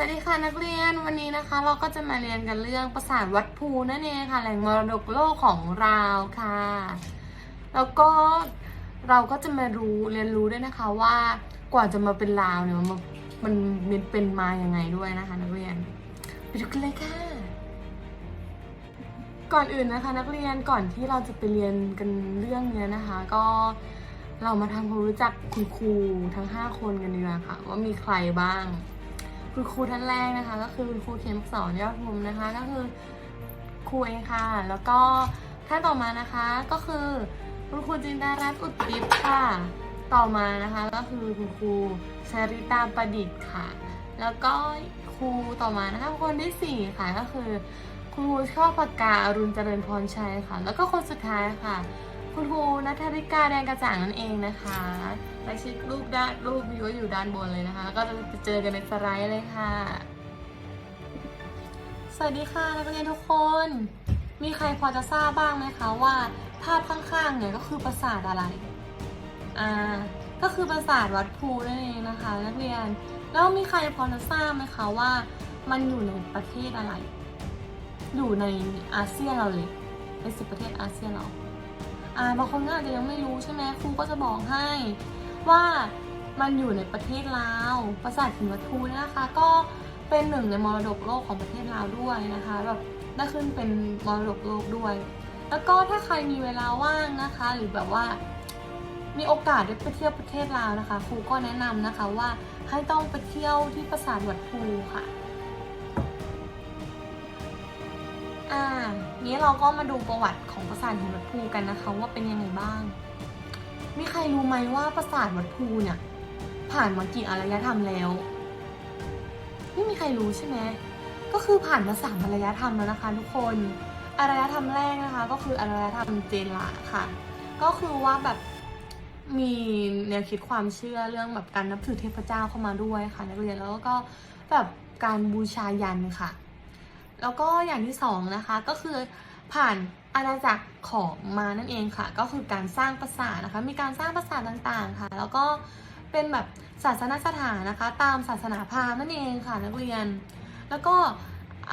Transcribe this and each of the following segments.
สวัสดีค่ะนักเรียนวันนี้นะคะ เราก็จะมาเรียนกันเรื่องปราสาทวัดภูนั่นเองค่ะแหล่งมรดกโลกของเราค่ะ แล้วก็เราก็จะมารู้เรียนรู้ด้วยนะคะว่ากว่าจะมาเป็นลาวเนี่ยมันมันมันเป็นมาอย่างไงด้วยนะคะ นักเรียนไปดูกันเลยค่ะ ก่อนอื่นนะคะ นักเรียนก่อนที่เราจะไปเรียนกันเรื่องเนี้ยนะคะ ก็เรามาทำความรู้จักคุณครูทั้ง 5 คนกันดีกว่าค่ะ ว่ามีใครบ้าง คุณครูท่านแรกนะคะ ก็คือคุณครูเข็มสอนยอดพรหมนะคะ ก็คือครูเองค่ะ แล้วก็ท่านต่อมานะคะก็คือคุณครูจินดารัตน์อุตติปค่ะ ต่อมานะคะก็คือคุณครูชาริตาประดิษฐ์ค่ะ แล้วก็ครูต่อมานะคะคนที่สี่ค่ะก็คือคุณครูชอบปากกาอรุณเจริญพรชัยค่ะ แล้วก็คนสุดท้ายค่ะ คุณครูนัทริกาแดงกระจ่างนั่นเองนะคะรายชื่อรูปด้านรูปมีก็อยู่ด้านบนเลยนะคะ แล้วก็จะไปเจอกันในสไลด์เลยค่ะ สวัสดีค่ะนักเรียนทุกคน มีใครพอจะทราบบ้างไหมคะว่าภาพข้างๆเนี่ยก็คือปราสาทอะไร อ่า ก็คือปราสาทวัดภูนั่นเองนะคะ นักเรียน แล้วมีใครพอจะทราบไหมคะว่ามันอยู่ในประเทศอะไร อยู่ในอาเซียนเราเลยในสิบประเทศอาเซียนเรา อ่าบางคนก็อาจจะยังไม่รู้ใช่ไหมครูก็จะบอกให้ว่ามันอยู่ในประเทศลาวปราสาทหินวัดภูนะคะ ก็เป็นหนึ่งในมรดกโลกของประเทศลาวด้วยนะคะแบบได้ขึ้นเป็นมรดกโลกด้วย แล้วก็ถ้าใครมีเวลาว่างนะคะ หรือแบบว่า มีโอกาสได้ไปเที่ยวประเทศลาวนะคะครูก็แนะนำนะคะว่าให้ต้องไปเที่ยวที่ปราสาทวัดภูค่ะ อ่า นี้เราก็มาดูประวัติของปราสาทหินวัดภูกันนะคะว่าเป็นยังไงบ้าง มีใครรู้ไหมว่าปราสาทวัดภูเนี่ย ผ่านมากี่อารยธรรมแล้ว ไม่มีใครรู้ใช่ไหมก็คือผ่านมาสามอารยธรรมแล้วนะคะ ทุกคนอารยธรรมแรกนะคะ ก็คืออารยธรรมเจนลาค่ะ ก็คือว่าแบบมีแนวคิดความเชื่อเรื่องแบบการนับถือเทพเจ้าเข้ามาด้วยค่ะ นักเรียนแล้วก็แบบการบูชายันค่ะ แล้วก็อย่างที่สองนะคะก็คือผ่านอาณาจักรของมานั่นเองค่ะ ก็คือการสร้างปราสาทนะคะ มีการสร้างปราสาทต่างๆค่ะ แล้วก็เป็นแบบศาสนสถานนะคะ ตามศาสนาพราหมณ์นั่นเองค่ะนักเรียน แล้วก็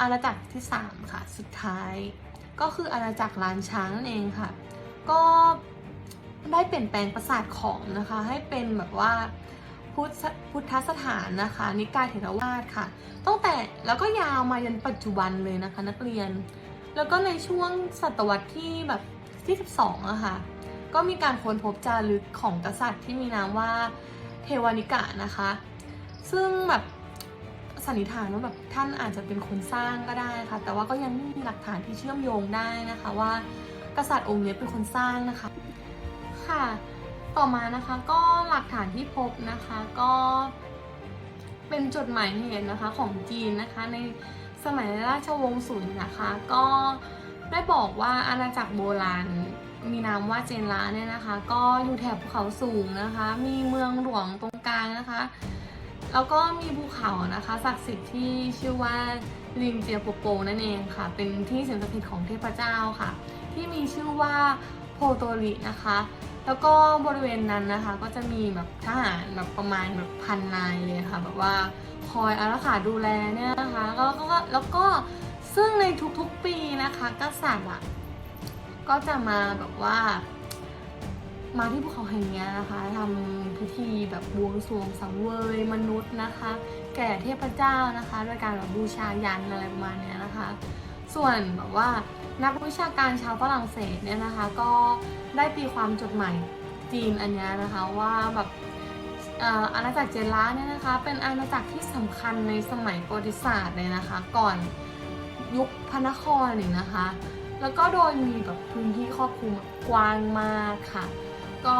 อาณาจักรที่สามค่ะ สุดท้าย ก็คืออาณาจักรล้านช้างนั่นเองค่ะ ก็ได้เปลี่ยนแปลงปราสาทของนะคะ ให้เป็นแบบว่า พุทธพุทธสถานนะคะ นิกายเถรวาทค่ะ ตั้งแต่แล้วก็ยาวมายันปัจจุบันเลยนะคะ นักเรียน แล้วก็ในช่วงศตวรรษที่แบบที่12อะค่ะก็มีการค้นพบจารึกของกษัตริย์ที่มีนามว่าเทวานิกะนะคะ ซึ่งแบบสันนิษฐานว่าแบบท่านอาจจะเป็นคนสร้างก็ได้ค่ะ แต่ว่าก็ยังไม่มีหลักฐานที่เชื่อมโยงได้นะคะว่า กษัตริย์องค์นี้เป็นคนสร้างนะคะค่ะ ต่อมานะคะก็หลักฐานที่พบนะคะก็เป็นจดหมายเหตุนะคะของจีนนะคะในสมัยราชวงศ์ซุนนะคะ ก็ได้บอกว่าอาณาจักรโบราณมีนามว่าเจนลาเนี่ยนะคะ ก็อยู่แถบภูเขาสูงนะคะ มีเมืองหลวงตรงกลางนะคะ แล้วก็มีภูเขานะคะศักดิ์สิทธิ์ที่ชื่อว่าลิงเจียโปโปนั่นเองค่ะ เป็นที่สิงสถิตของเทพเจ้าค่ะ ที่มีชื่อว่า โพโตรินะคะ แล้วก็บริเวณนั้นนะคะ ก็จะมีแบบทหารแบบประมาณแบบพันนายเลยค่ะ แบบว่าคอยอารักขาดูแลเนี่ยนะคะแล้วก็แล้วก็ซึ่งในทุกๆปีนะคะกษัตริย์อะก็จะมาแบบว่ามาที่ภูเขาแห่งนี้นะคะทำพิธีแบบบวงสรวงสังเวยมนุษย์นะคะ แก่เทพเจ้านะคะ โดยการแบบบูชายันอะไรประมาณเนี้ยนะคะ ส่วนแบบว่า นักวิชาการชาวฝรั่งเศสเนี่ยนะคะ ก็ได้ตีความจดหมายจีนอันนี้นะคะว่าแบบอาณาจักรเจนล้าเนี่ยนะคะ เป็นอาณาจักรที่สำคัญในสมัยประวัติศาสตร์เลยนะคะ ก่อนยุคพระนครอีกนะคะ แล้วก็โดยมีแบบพื้นที่ครอบคลุมกว้างมากค่ะ ก็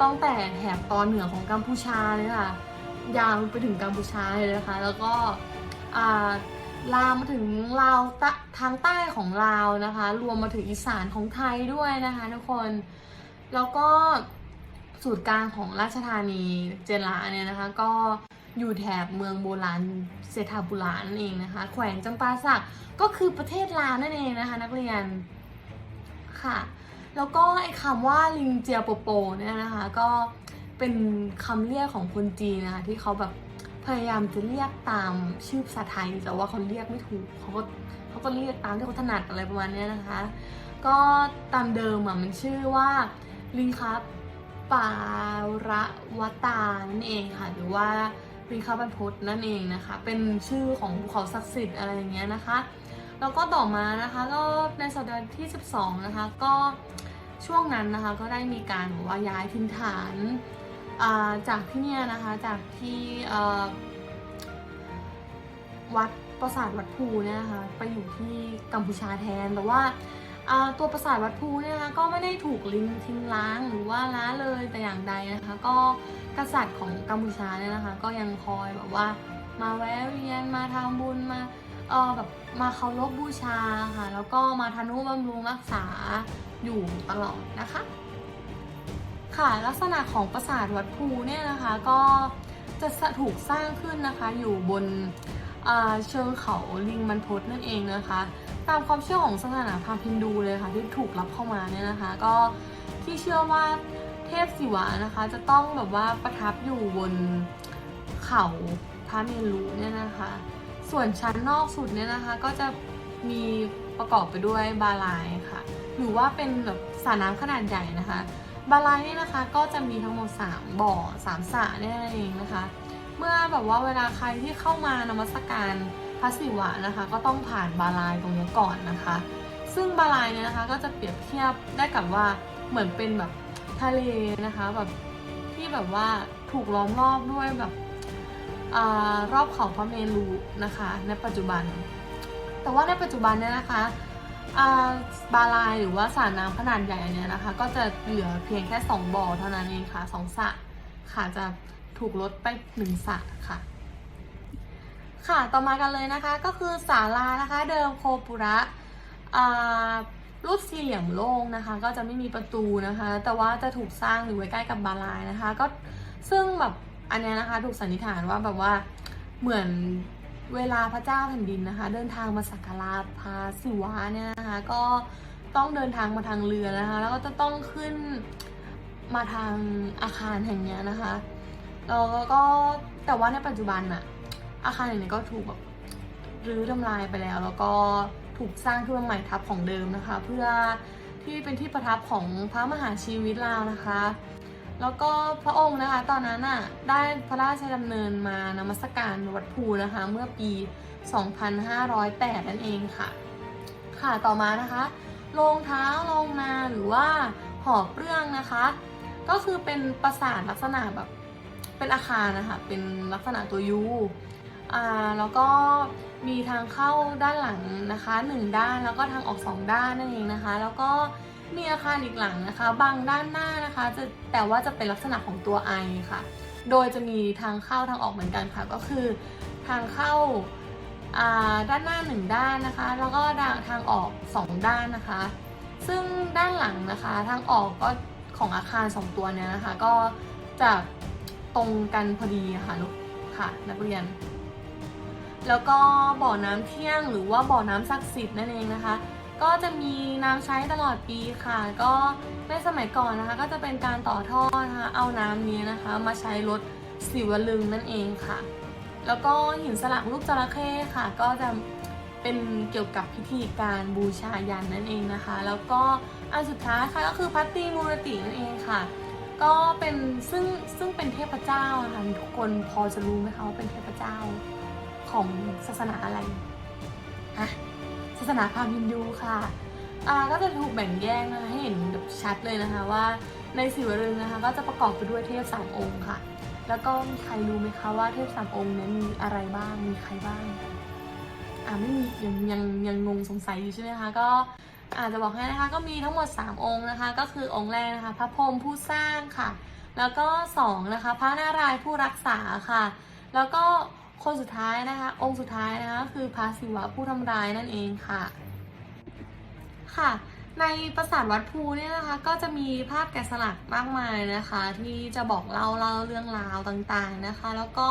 ต้องแต่แถบตอนเหนือของกัมพูชาเลยค่ะยาวไปถึงกัมพูชาเลยนะคะ แล้วก็อ่า ลามมาถึงลาวทางใต้ของลาวนะคะ รวมมาถึงอีสานของไทยด้วยนะคะทุกคนแล้วก็ศูนย์กลางของราชธานีเจนลาเนี่ยนะคะ ก็อยู่แถบเมืองโบราณเซทาบุรานั่นเองนะคะ แขวงจำปาสักก็คือประเทศลาวนั่นเองนะคะ นักเรียนค่ะ แล้วก็ไอ้คำว่าลิงเจียโปโปเนี่ยนะคะ ก็เป็นคำเรียกของคนจีนนะคะ ที่เขาแบบ พยายามจะเรียกตามชื่อภาษาไทยแต่ว่าเขาเรียกไม่ถูกเขาก็เขาก็เรียกตามที่เขาถนัดอะไรประมาณนี้นะคะ ก็ตามเดิมอะมันชื่อว่าลิงคับปาระวตานั่นเองค่ะ หรือว่าลิงคับบันพศนั่นเองนะคะ เป็นชื่อของภูเขาศักดิ์สิทธิ์อะไรอย่างเงี้ยนะคะ แล้วก็ต่อมานะคะก็ในศตวรรษที่ 12 นะคะ ก็ช่วงนั้นนะคะก็ได้มีการว่าย้ายถิ่นฐาน จากที่เนี่ยนะคะจากที่วัดปราสาทวัดภูเนี่ยนะคะไปอยู่ที่กัมพูชาแทนแต่ว่าตัวปราสาทวัดภูเนี่ยนะคะก็ไม่ได้ถูกลิงทิ้งล้างหรือว่าล้าเลยแต่อย่างใดนะคะ ก็กษัตริย์ของกัมพูชาเนี่ยนะคะ ก็ยังคอยแบบว่ามาแวะเวียนมาทำบุญมาเออแบบมาเคารพบูชาค่ะ แล้วก็มาทนุบำรุงรักษาอยู่ตลอดนะคะ ค่ะลักษณะของปราสาทวัดภูเนี่ยนะคะก็จะถูกสร้างขึ้นนะคะอยู่บนเชิงเขาลิงมันพดนั่นเองนะคะ ตามความเชื่อของศาสนาพราหมณ์ฮินดูเลยค่ะที่ถูกรับเข้ามาเนี่ยนะคะ ก็ที่เชื่อว่าเทพศิวะนะคะจะต้องแบบว่าประทับอยู่บนเขาพระเมรุเนี่ยนะคะ ส่วนชั้นนอกสุดเนี่ยนะคะก็จะมีประกอบไปด้วยบาลายค่ะ หรือว่าเป็นแบบสระน้ำขนาดใหญ่นะคะ บาลายเนี่ยนะคะก็จะมีทั้งหมด 3 บ่อ3สระเนี่ยนั่นเองนะคะ เมื่อแบบว่าเวลาใครที่เข้ามานมัสการพระศิวะนะคะ ก็ต้องผ่านบาลายตรงนี้ก่อนนะคะ ซึ่งบาลายเนี่ยนะคะก็จะเปรียบเทียบได้กับว่าเหมือนเป็นแบบทะเลนะคะแบบที่แบบว่าถูกล้อมรอบด้วยแบบอรอบเขาพระเมรุนะคะ ในปัจจุบัน แต่ว่าในปัจจุบันเนี่ยนะคะ บาลายหรือว่าสระน้ำขนาดใหญ่อันเนี้ยนะคะ ก็จะเหลือเพียงแค่ 2บ่อเท่านั้นเองค่ะสองสระค่ะจะถูกลดไปหนึ่งสระค่ะ ค่ะต่อมากันเลยนะคะก็คือศาลานะคะเดิมโคปุระรูปสี่เหลี่ยมโล่งนะคะ ก็จะไม่มีประตูนะคะ แต่ว่าจะถูกสร้างอยู่ไว้ใกล้กับบาลายนะคะ ก็ซึ่งแบบอันนี้นะคะ ถูกสันนิษฐานว่าแบบว่าเหมือน เวลาพระเจ้าแผ่นดินนะคะ เดินทางมาสักการะพระศิวะเนี่ยนะคะก็ต้องเดินทางมาทางเรือนะคะ แล้วก็จะต้องขึ้นมาทางอาคารแห่งนี้นะคะแล้วก็แต่ว่าในปัจจุบันอะอาคารแห่งนี้ก็ถูกแบบรื้อทำลายไปแล้ว แล้วก็ถูกสร้างขึ้นมาใหม่ทับของเดิมนะคะ เพื่อที่เป็นที่ประทับของพระมหาชีวิตเรานะคะ แล้วก็พระองค์นะคะตอนนั้นอะได้พระราชดำเนินมานมัสการวัดภูนะคะเมื่อปี 2508 นั่นเองค่ะ ค่ะต่อมานะคะโรงเท้าโรงนาหรือว่าหอเปลื้องนะคะ ก็คือเป็นปราสาทลักษณะแบบเป็นอาคารนะคะเป็นลักษณะตัวยูอ่าแล้วก็มีทางเข้าด้านหลังนะคะหนึ่งด้านแล้วก็ทางออกสองด้านนั่นเองนะคะ แล้วก็ มีอาคารอีกหลังนะคะ บางด้านหน้านะคะจะแต่ว่าจะเป็นลักษณะของตัวไอค่ะ โดยจะมีทางเข้าทางออกเหมือนกันค่ะ ก็คือทางเข้าอ่าด้านหน้าหนึ่งด้านนะคะ แล้วก็ทางออกสองด้านนะคะ ซึ่งด้านหลังนะคะทางออกก็ของอาคารสองตัวเนี้ยนะคะ ก็จะตรงกันพอดีค่ะลูกค่ะนักเรียน แล้วก็บ่อน้ำเที่ยงหรือว่าบ่อน้ำศักดิ์สิทธิ์นั่นเองนะคะ ก็จะมีน้ำใช้ตลอดปีค่ะ ก็ในสมัยก่อนนะคะ ก็จะเป็นการต่อท่อนะคะเอาน้ำนี้นะคะ มาใช้รถสิวลึงนั่นเองค่ะ แล้วก็หินสลักรูปจระเข้ค่ะ ก็จะเป็นเกี่ยวกับพิธีการบูชายันนั่นเองนะคะ แล้วก็อันสุดท้ายค่ะก็คือพัตติมูรตินั่นเองค่ะ ก็เป็นซึ่งซึ่งเป็นเทพเจ้านะคะทุกคนพอจะรู้ไหมคะว่าเป็นเทพเจ้าของศาสนาอะไรฮะ ศาสนาพราหมณ์ฮินดูค่ะอ่าก็จะถูกแบ่งแยกนะคะให้เห็นแบบชัดเลยนะคะว่าในสิวลึงนะคะก็จะประกอบไปด้วยเทพสามองค์ค่ะ แล้วก็มีใครรู้ไหมคะว่าเทพสามองค์นั้นมีอะไรบ้างมีใครบ้างอ่าไม่มียังยังยังงงสงสัยอยู่ใช่ไหมคะก็อาจจะบอกให้นะคะก็มีทั้งหมด 3 องค์นะคะ ก็คือองค์แรกนะคะพระพรหมผู้สร้างค่ะ แล้วก็2นะคะพระนารายณ์ผู้รักษาค่ะ แล้วก็ คนสุดท้ายนะคะ องค์สุดท้ายนะคะคือพระศิวะผู้ทำร้ายนั่นเองค่ะ ค่ะในปราสาทวัดภูเนี่ยนะคะก็จะมีภาพแกะสลักมากมายนะคะ ที่จะบอกเล่าเล่าเรื่องราวต่างๆนะคะ แล้วก็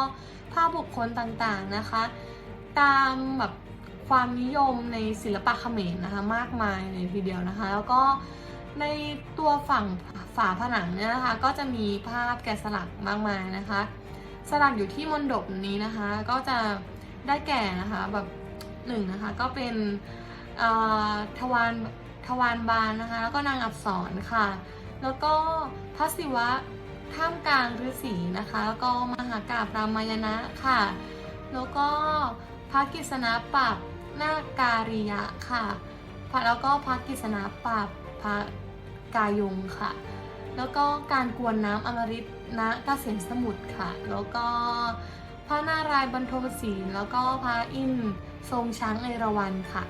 ภาพบุคคลต่างๆนะคะ ตามแบบความนิยมในศิลปะเขมรนะคะมากมายเลยทีเดียวนะคะ แล้วก็ในตัวฝั่งฝาผนังเนี่ยนะคะก็จะมีภาพแกะสลักมากมายนะคะ สลักอยู่ที่มณฑปนี้นะคะ ก็จะได้แก่นะคะแบบหนึ่งนะคะก็เป็นอ่อทวารทวารบานนะคะแล้วก็นางอับสรค่ะ แล้วก็พระศิวะท่ามกลางฤาษีนะคะ แล้วก็มหากาพรามายณะค่ะ แล้วก็พระกิษณะปรับนาการิยะค่ะพระแล้วก็พระกิษณะปรับพระกายงค่ะ แล้วก็การกวนน้ำอมฤต ณเกษมสมุทรค่ะ แล้วก็พระนารายณ์บรรทมศีลแล้วก็พระอินทร์ทรงช้างเอราวัณค่ะ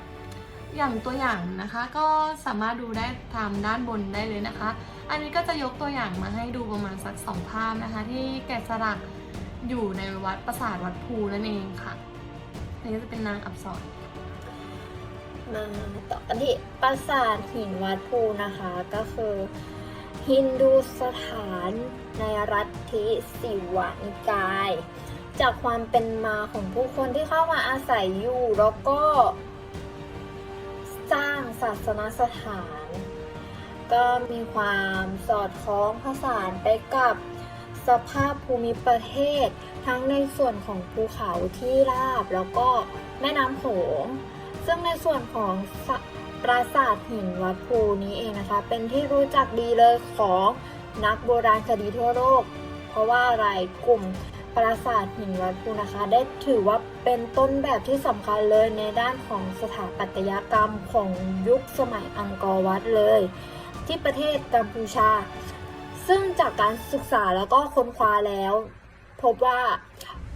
อย่างตัวอย่างนะคะก็สามารถดูได้ตามด้านบนได้เลยนะคะ อันนี้ก็จะยกตัวอย่างมาให้ดูประมาณสักสองภาพนะคะ ที่แกะสลักอยู่ในวัดปราสาทวัดภูนั่นเองค่ะอันนี้จะเป็นนางอับสรมาต่อกันที่ปราสาทหินวัดภูนะคะก็คือ ฮินดูสถานในรัฐทิสิวานิกาย จากความเป็นมาของผู้คนที่เข้ามาอาศัยอยู่ แล้วก็สร้างศาสนสถาน ก็มีความสอดคล้องผสานไปกับสภาพภูมิประเทศ ทั้งในส่วนของภูเขาที่ราบแล้วก็แม่น้ำโขงซึ่งในส่วนของ ปราสาทหินวัดภูนี้เองนะคะ เป็นที่รู้จักดีเลยของนักโบราณคดีทั่วโลก เพราะว่าอะไรกลุ่มปราสาทหินวัดภูนะคะ ได้ถือว่าเป็นต้นแบบที่สำคัญเลยในด้านของสถาปัตยกรรมของยุคสมัยอังกอร์วัดเลย ที่ประเทศกัมพูชา ซึ่งจากการศึกษาแล้วก็ค้นคว้าแล้ว พบว่า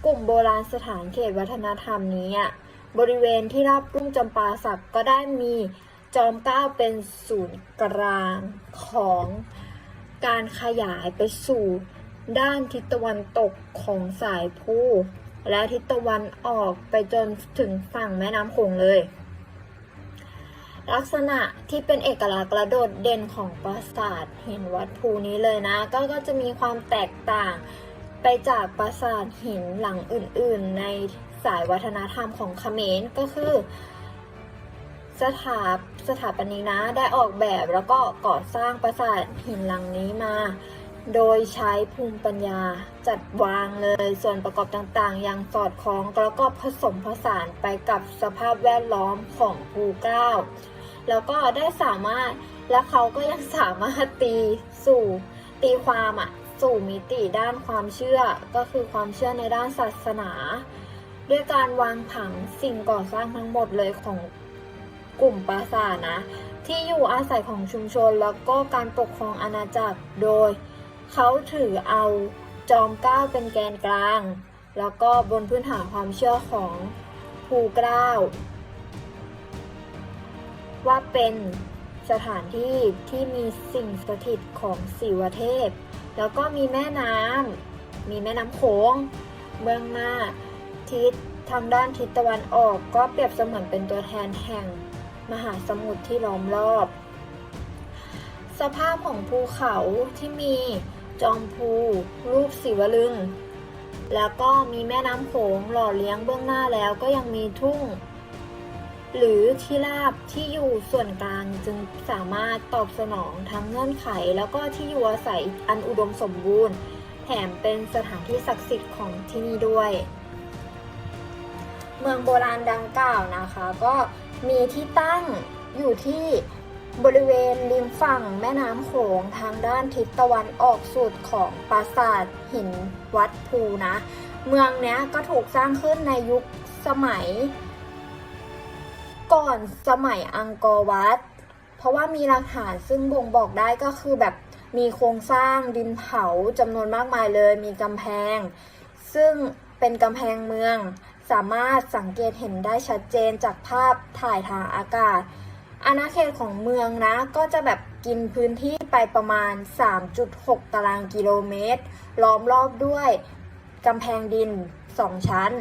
กลุ่มโบราณสถานเขตวัฒนธรรมนี้อะบริเวณที่ราบรุ่มจำปาสักก็ได้มี จอมเกล้าเป็นศูนย์กลางของการขยายไปสู่ด้านทิศตะวันตกของสายภูและทิศตะวันออกไปจนถึงฝั่งแม่น้ำโขงเลย ลักษณะที่เป็นเอกลักษณ์และโดดเด่นของปราสาทหินวัดภูนี้เลยนะ ก็ก็จะมีความแตกต่างไปจากปราสาทหินหลังอื่นๆ ในสายวัฒนธรรมของเขมรก็คือ สถาปสถาปนิกนะได้ออกแบบแล้วก็ก่อสร้างปราสาทหินหลังนี้มา โดยใช้ภูมิปัญญาจัดวางเลยส่วนประกอบต่างๆ อย่างสอดคล้องแล้วก็ผสมผสานไปกับสภาพแวดล้อมของภูเก้า แล้วก็ได้สามารถและเขาก็ยังสามารถตีสู่ตีความอะสู่มิติด้านความเชื่อก็คือความเชื่อในด้านศาสนา ด้วยการวางผังสิ่งก่อสร้างทั้งหมดเลยของ กลุ่มปราสาทนะ ที่อยู่อาศัยของชุมชนแล้วก็การปกครองอาณาจักรโดย เขาถือเอาจอมเกล้าเป็นแกนกลาง แล้วก็บนพื้นฐานความเชื่อของภูเกล้าว่าเป็นสถานที่ที่มีสิ่งสถิตของศิวเทพ แล้วก็มีแม่น้ำมีแม่น้ำโขงเบื้องหน้าทิศทางด้านทิศตะวันออกก็เปรียบเสมือนเป็นตัวแทนแห่ง มหาสมุทรที่ล้อมรอบ สภาพของภูเขาที่มีจอมภูรูปศิวลึง แล้วก็มีแม่น้ำโขงหล่อเลี้ยงเบื้องหน้าแล้วก็ยังมีทุ่ง หรือที่ราบที่อยู่ส่วนกลางจึงสามารถตอบสนองทั้งเงื่อนไข แล้วก็ที่อยู่อาศัยอันอุดมสมบูรณ์ แถมเป็นสถานที่ศักดิ์สิทธิ์ของที่นี่ด้วย เมืองโบราณดังกล่าวนะคะ ก็ มีที่ตั้งอยู่ที่บริเวณริมฝั่งแม่น้ำโขงทางด้านทิศตะวันออกสุดของปราสาทหินวัดภูนะ เมืองเนี้ยก็ถูกสร้างขึ้นในยุคสมัย ก่อนสมัยอังกอร์วัด เพราะว่ามีหลักฐานซึ่งบ่งบอกได้ก็คือแบบมีโครงสร้างดินเผาจำนวนมากมายเลย มีกำแพง ซึ่งเป็นกำแพงเมือง สามารถสังเกตเห็นได้ชัดเจนจากภาพถ่ายทางอากาศ อาณาเขตของเมืองนะ ก็จะแบบกินพื้นที่ไปประมาณ 3.6 ตารางกิโลเมตร ล้อมรอบด้วยกำแพงดิน 2 ชั้น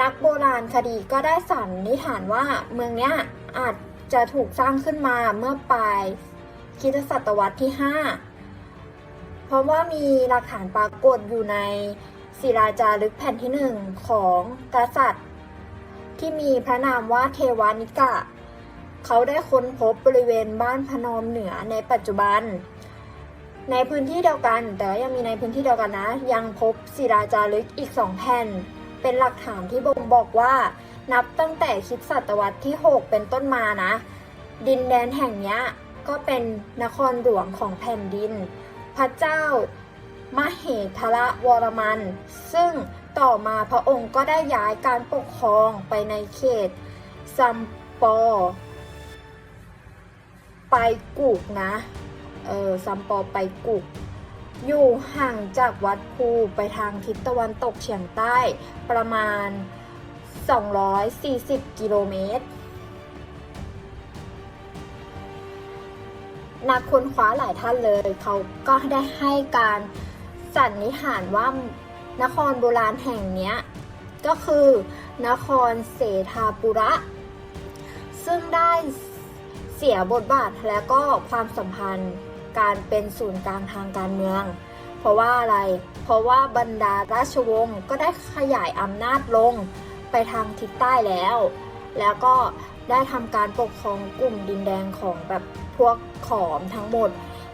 นักโบราณคดีก็ได้สันนิษฐานว่าเมืองเนี้ยอาจจะถูกสร้างขึ้นมาเมื่อปลายคริสตศตวรรษที่ 5 เพราะว่ามีหลักฐานปรากฏอยู่ใน ศิลาจารึกแผ่นที่หนึ่งของกษัตริย์ ที่มีพระนามว่าเทวานิกะ เขาได้ค้นพบบริเวณบ้านพนมเหนือในปัจจุบัน ในพื้นที่เดียวกัน แต่ยังมีในพื้นที่เดียวกันนะ ยังพบศิลาจารึกอีกสองแผ่น เป็นหลักฐานที่บ่งบอกว่า นับตั้งแต่คิดศตวรรษที่ 6 เป็นต้นมานะ ดินแดนแห่งนี้ก็เป็นนครหลวงของแผ่นดิน พระเจ้า มเหทระวรมัน ซึ่งต่อมาพระองค์ก็ได้ย้ายการปกครองไปในเขตซัมปอ ไปกุกนะ เออซัมปอไปกุก อยู่ห่างจากวัดภูไปทางทิศตะวันตกเฉียงใต้ประมาณ 240 กิโลเมตรนักค้นคว้าหลายท่านเลย เขาก็ได้ให้การ สันนิษฐานว่านครโบราณแห่งนี้ก็คือนครเสธาปุระ ซึ่งได้เสียบทบาทและก็ความสัมพันธ์การเป็นศูนย์กลางทางการเมือง เพราะว่าอะไร เพราะว่าบรรดาราชวงศ์ก็ได้ขยายอำนาจลงไปทางทิศใต้แล้ว แล้วก็ได้ทำการปกครองกลุ่มดินแดงของแบบพวกขอมทั้งหมด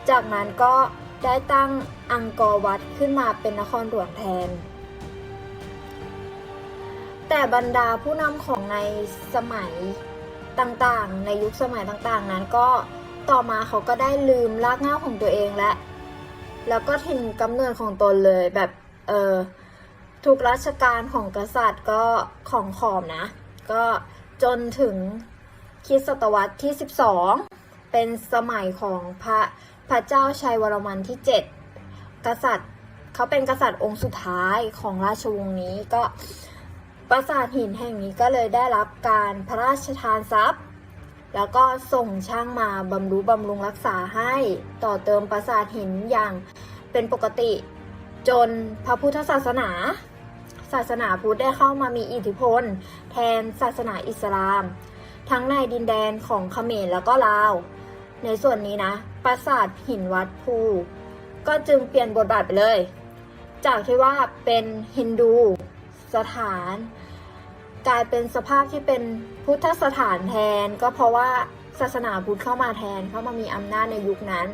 จากนั้นก็ ได้ตั้งอังกอร์วัดขึ้นมาเป็นนครหลวงแทน แต่บรรดาผู้นำของในสมัยต่างๆ ในยุคสมัยต่างๆ นั้นก็ต่อมาเขาก็ได้ลืมรากเหง้าของตัวเองและ แล้วก็ถิ่นกำเนิดของตนเลยแบบเออทุกราชการของกษัตริย์ก็ของขอมนะ ก็จนถึงคริสตศตวรรษที่ 12 เป็นสมัยของพระ พระเจ้าชัยวรมันที่ 7 กษัตริย์เขาเป็นกษัตริย์องค์สุดท้ายของราชวงศ์นี้ก็ปราสาทหินแห่งนี้ก็เลยได้รับการพระราชทานทรัพย์ แล้วก็ส่งช่างมาบำรุบำรุงรักษาให้ต่อเติมปราสาทหินอย่างเป็นปกติ จนพระพุทธศาสนา ศาสนาพุทธได้เข้ามามีอิทธิพล แทนศาสนาอิสลาม ทั้งในดินแดนของเขมรแล้วก็ลาว ในส่วนนี้นะ ปราสาทหินวัดภู ก็จึงเปลี่ยนบทบาทไปเลย จากที่ว่าเป็นฮินดูสถาน กลายเป็นสภาพที่เป็นพุทธสถานแทน ก็เพราะว่าศาสนาพุทธเข้ามาแทนเข้ามามีอำนาจในยุคนั้น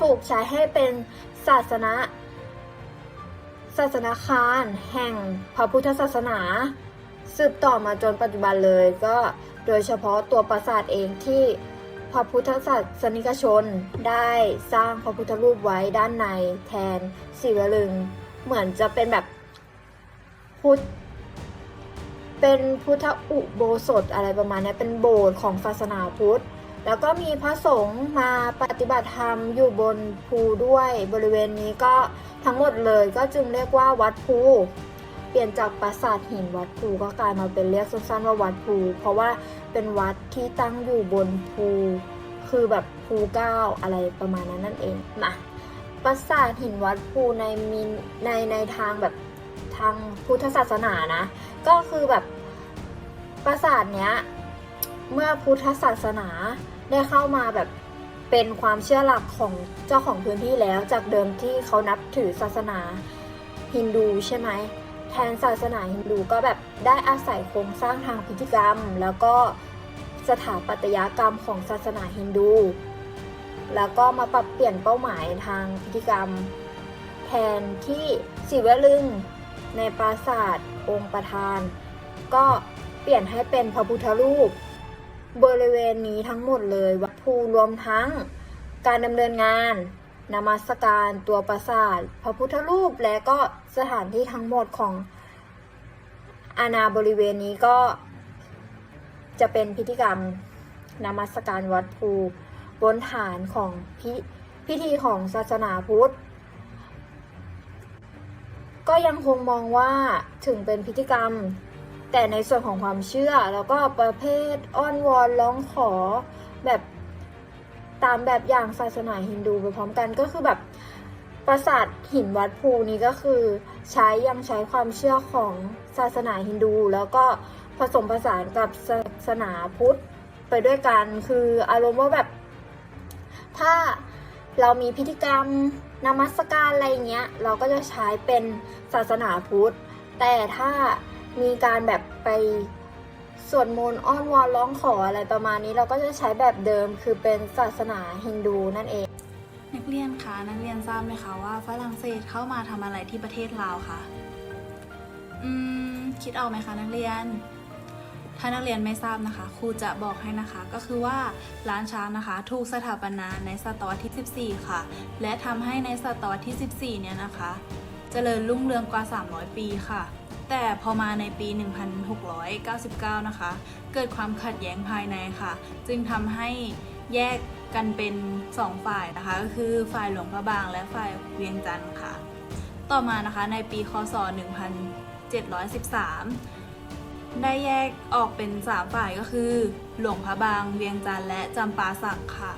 ถูกใช้ให้เป็นศาสนาศาสนาคารแห่งพระพุทธศาสนา สืบต่อมาจนปัจจุบันเลยก็โดยเฉพาะตัวปราสาทเองที่ พระพุทธศาสนิกชนได้สร้างพระพุทธรูปไว้ด้านในแทนศิวลึง เหมือนจะเป็นแบบพุทธเป็นพุทธอุโบสถอะไรประมาณนี้เป็นโบสถ์ของศาสนาพุทธ แล้วก็มีพระสงฆ์มาปฏิบัติธรรมอยู่บนภูด้วยบริเวณนี้ก็ทั้งหมดเลยก็จึงเรียกว่าวัดภู ลี่ยนจากปราสาทหินวัดภูก็กลายมาเป็นเรียกสั้นๆว่าวัดภูเพราะว่าเป็นวัดที่ตั้งอยู่บนภูคือแบบภูเก้าอะไรประมาณนั้นนั่นเองนะปราสาทหินวัดภูในมีในในทางแบบทางพุทธศาสนานะ ก็คือแบบปราสาทเนี้ยเมื่อพุทธศาสนาได้เข้ามาแบบเป็นความเชื่อหลักของเจ้าของพื้นที่แล้วจากเดิมที่เขานับถือศาสนาฮินดูใช่ไหม แทนศาสนาฮินดูก็แบบได้อาศัยโครงสร้างทางพิธีกรรม แล้วก็สถาปัตยกรรมของศาสนาฮินดู แล้วก็มาปรับเปลี่ยนเป้าหมายทางพิธีกรรม แทนที่ศิวลึงในปราสาทองค์ประธาน ก็เปลี่ยนให้เป็นพระพุทธรูป บริเวณนี้ทั้งหมดเลยวัดภูรวมทั้งการดำเนินงาน นมัสการตัวปราสาท พระพุทธรูปและก็สถานที่ทั้งหมดของอาณาบริเวณนี้ก็จะเป็นพิธีกรรมนมัสการวัดภูบนฐานของพิพิธีของศาสนาพุทธ ก็ยังคงมองว่าถึงเป็นพิธีกรรม แต่ในส่วนของความเชื่อแล้วก็ประเภทอ้อนวอนร้องขอแบบ ตามแบบอย่างศาสนาฮินดูไปพร้อมกันก็คือแบบปราสาทหินวัดภูนี้ก็คือ ใช้ยังใช้ความเชื่อของศาสนาฮินดู แล้วก็ผสมผสานกับศาสนาพุทธไปด้วยกันคืออารมณ์ว่าแบบ ถ้าเรามีพิธีกรรมนมัสการอะไรเงี้ย เราก็จะใช้เป็นศาสนาพุทธ แต่ถ้ามีการแบบไป สวดมนต์อ้อนวอนร้องขออะไรประมาณนี้เราก็จะใช้แบบเดิมคือเป็นศาสนาฮินดูนั่นเองเเรียนคะนักเรียนทราบไหมคะว่าฝรั่งเศสเข้ามาทำอะไรที่ประเทศลาวคะอืมคิดเอาไหมคะนักเรียน ถ้านักเรียนไม่ทราบนะคะ ครูจะบอกให้นะคะก็คือว่าร้านช้างนะคะ ถูกสถาปนาในศตวรรษที่ 14 ค่ะ และทำให้ในศตวรรษที่ 14 เนี่ยนะคะเจริญรุ่งเรืองกว่า 300 ปีค่ะ แต่พอมาในปี 1699 นะคะ เกิดความขัดแย้งภายในค่ะ จึงทำให้แยกกันเป็น 2 ฝ่ายนะคะ ก็คือฝ่ายหลวงพระบางและฝ่ายเวียงจันทร์ค่ะ ต่อมานะคะในปีคศ 1713 ได้แยกออกเป็น 3 ฝ่ายก็คือ หลวงพระบาง เวียงจันทร์และจำปาสักค่ะ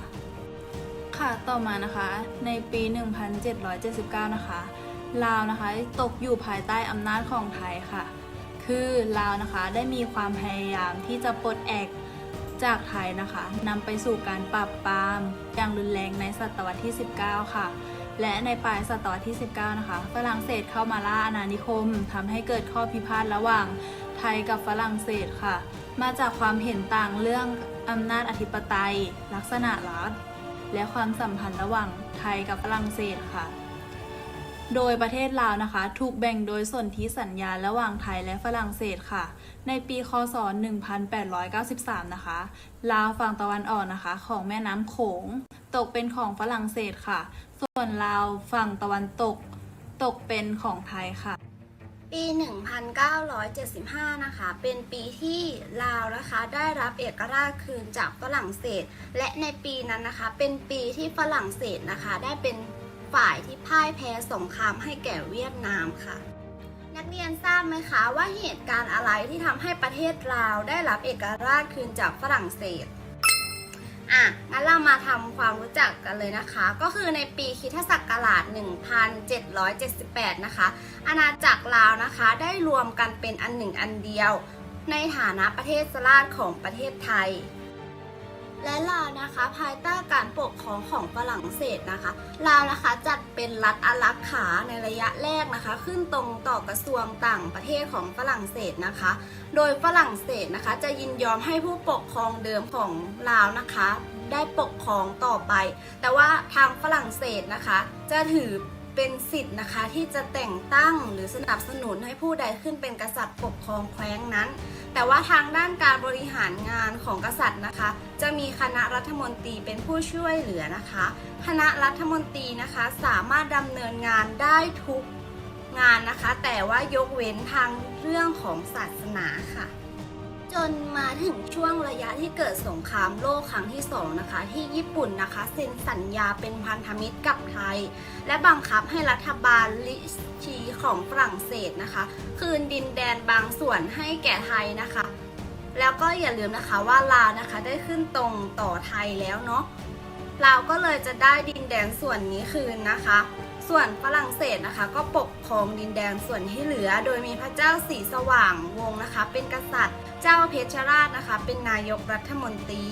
ค่ะต่อมานะคะในปี 1779 นะคะ ลาวนะคะตกอยู่ภายใต้อำนาจของไทยค่ะ คือลาวนะคะได้มีความพยายามที่จะปลดแอกจากไทยนะคะนำไปสู่การปราบปรามอย่างรุนแรงในศตวรรษที่ 19 ค่ะ และในปลายศตวรรษที่ 19 นะคะ ฝรั่งเศสเข้ามาล่าอาณานิคมทำให้เกิดข้อพิพาทระหว่างไทยกับฝรั่งเศสค่ะ มาจากความเห็นต่างเรื่องอำนาจอธิปไตย ลักษณะรัฐ และความสัมพันธ์ระหว่างไทยกับฝรั่งเศสค่ะ โดยประเทศลาวนะคะ ถูกแบ่งโดยสนธิสัญญาระหว่างไทยและฝรั่งเศสค่ะ ในปีคศ 1893 นะคะ ลาวฝั่งตะวันออกนะคะ ของแม่น้ำโขง ตกเป็นของฝรั่งเศสค่ะ ส่วนลาวฝั่งตะวันตก ตกเป็นของไทยค่ะ ปี 1975 นะคะ เป็นปีที่ลาวนะคะ ได้รับเอกราชคืนจากฝรั่งเศส และในปีนั้นนะคะ เป็นปีที่ฝรั่งเศสนะคะ ได้เป็น ฝ่ายที่พ่ายแพ้สงครามให้แก่เวียดนามค่ะ นักเรียนทราบไหมคะว่าเหตุการณ์อะไรที่ทำให้ประเทศลาวได้รับเอกราชคืนจากฝรั่งเศสอะงั้นเรามาทำความรู้จักกันเลยนะคะ ก็คือในปีคริสตศักราช 1778 นะคะ อาณาจักรลาวนะคะได้รวมกันเป็นอันหนึ่งอันเดียว ในฐานะประเทศสลาดของประเทศไทย และลาวนะคะภายใต้การปกครองของฝรั่งเศสนะคะลาวนะคะจัดเป็นรัฐอารักขาในระยะแรกนะคะ ขึ้นตรงต่อกระทรวงต่างประเทศของฝรั่งเศสนะคะ โดยฝรั่งเศสนะคะ จะยินยอมให้ผู้ปกครองเดิมของลาวนะคะ ได้ปกครองต่อไป แต่ว่าทางฝรั่งเศสนะคะ จะถือ เป็นสิทธิ์นะคะที่จะแต่งตั้งหรือสนับสนุนให้ผู้ใดขึ้นเป็นกษัตริย์ปกครองแคว้นนั้น แต่ว่าทางด้านการบริหารงานของกษัตริย์นะคะ จะมีคณะรัฐมนตรีเป็นผู้ช่วยเหลือนะคะ คณะรัฐมนตรีนะคะสามารถดำเนินงานได้ทุกงานนะคะ แต่ว่ายกเว้นทางเรื่องของศาสนาค่ะ จนมาถึงช่วงระยะที่เกิดสงครามโลกครั้งที่สองนะคะ ที่ญี่ปุ่นนะคะเซ็นสัญญาเป็นพันธมิตรกับไทย และบังคับให้รัฐบาลลิชีของฝรั่งเศสนะคะ คืนดินแดนบางส่วนให้แก่ไทยนะคะ แล้วก็อย่าลืมนะคะว่าลาวนะคะได้ขึ้นตรงต่อไทยแล้วเนาะลาวก็เลยจะได้ดินแดนส่วนนี้คืนนะคะ ส่วนฝรั่งเศสนะคะ ก็ปกครองดินแดนส่วนที่เหลือ โดยมีพระเจ้าสีสว่างวงนะคะ เป็นกษัตริย์ เจ้าเพชรราชนะคะ เป็นนายกรัฐมนตรี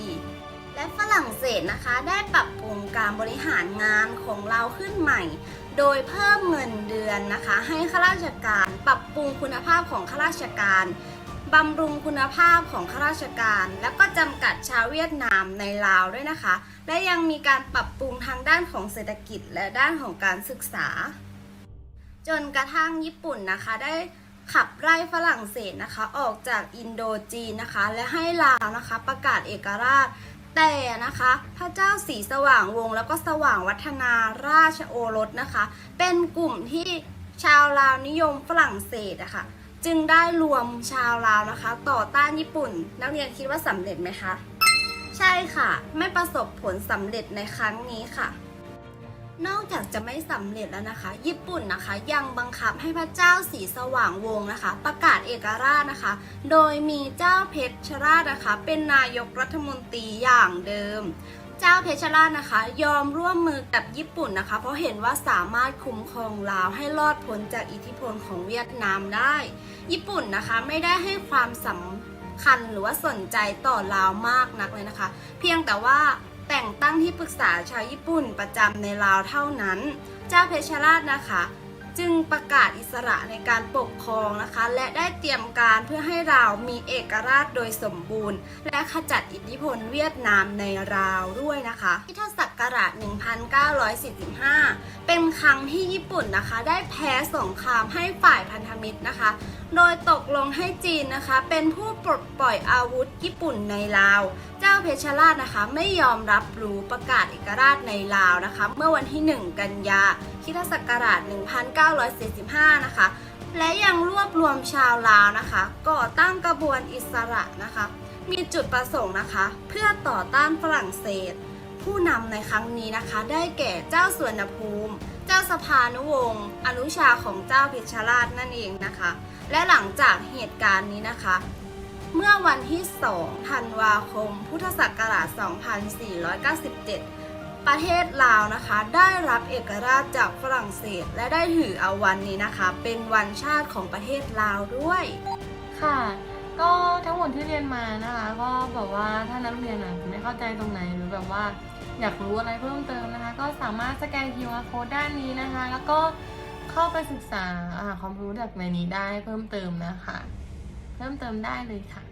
และฝรั่งเศสนะคะได้ปรับปรุงการบริหารงานของเราขึ้นใหม่ โดยเพิ่มเงินเดือนนะคะ ให้ข้าราชการปรับปรุงคุณภาพของข้าราชการ บำรุงคุณภาพของข้าราชการ แล้วก็จำกัดชาวเวียดนามในลาวด้วยนะคะ และยังมีการปรับปรุงทางด้านของเศรษฐกิจและด้านของการศึกษา จนกระทั่งญี่ปุ่นนะคะได้ขับไล่ฝรั่งเศสนะคะ ออกจากอินโดจีนนะคะ และให้ลาวนะคะ ประกาศเอกราช แต่นะคะพระเจ้าสีสว่างวง แล้วก็สว่างวัฒนาราชโอรสนะคะ เป็นกลุ่มที่ชาวลาวนิยมฝรั่งเศสอะคะ่ะ จึงได้รวมชาวลาวนะคะ ต่อต้านญี่ปุ่น นักเรียนคิดว่าสำเร็จไหมคะ ใช่ค่ะ ไม่ประสบผลสำเร็จในครั้งนี้ค่ะ นอกจากจะไม่สำเร็จแล้วนะคะ ญี่ปุ่นนะคะยังบังคับให้พระเจ้าสีสว่างวงศ์นะคะ ประกาศเอกราชนะคะ โดยมีเจ้าเพชรชราชนะคะ เป็นนายกรัฐมนตรีอย่างเดิม เจ้าเพชรราชนะคะ ยอมร่วมมือกับญี่ปุ่นนะคะ เพราะเห็นว่าสามารถคุ้มครองลาวให้รอดพ้นจากอิทธิพลของเวียดนามได้ ญี่ปุ่นนะคะไม่ได้ให้ความสำคัญหรือว่าสนใจต่อลาวมากนักเลยนะคะ เพียงแต่ว่าแต่งตั้งที่ปรึกษาชาวญี่ปุ่นประจำในลาวเท่านั้น เจ้าเพชรราชนะคะ จึงประกาศอิสระในการปกครองนะคะ และได้เตรียมการเพื่อให้ลาวมีเอกราชโดยสมบูรณ์ และขจัดอิทธิพลเวียดนามในลาวด้วยนะคะพิทศักราช 1945 เป็นครั้งที่ญี่ปุ่นนะคะ ได้แพ้สงครามให้ฝ่ายพันธมิตรนะคะ โดยตกลงให้จีนนะคะ เป็นผู้ปลดปล่อยอาวุธญี่ปุ่นในลาว เจ้าเพชรราชนะคะ ไม่ยอมรับรู้ประกาศเอกราชในลาวนะคะ เมื่อวันที่ 1 กันยาคริสตศักราช 1945 นะคะ และยังรวบรวมชาวลาวนะคะ ก่อตั้งกระบวนอิสระนะคะ มีจุดประสงค์นะคะ เพื่อต่อต้านฝรั่งเศส ผู้นำในครั้งนี้นะคะ ได้แก่เจ้าสวนภูมิ เจ้าสภานุวงศ์อนุชาของเจ้าเพชรราชนั่นเองนะคะ และหลังจากเหตุการณ์นี้นะคะ เมื่อวันที่2ธันวาคม พุทธศักราช 2497 ประเทศลาวนะคะ ได้รับเอกราชจากฝรั่งเศส และได้ถือเอาวันนี้นะคะ เป็นวันชาติของประเทศลาวด้วย ค่ะ ก็ทั้งหมดที่เรียนมานะคะ ก็แบบว่าถ้านักเรียนอะไม่เข้าใจตรงไหนหรือแบบว่าอยากรู้อะไรเพิ่มเติมนะคะ ก็สามารถสแกน QR code ด้านนี้นะคะ แล้วก็ เข้าไปศึกษาหาความรู้จากในนี้ได้เพิ่มเติมนะคะ เพิ่มเติมได้เลยค่ะ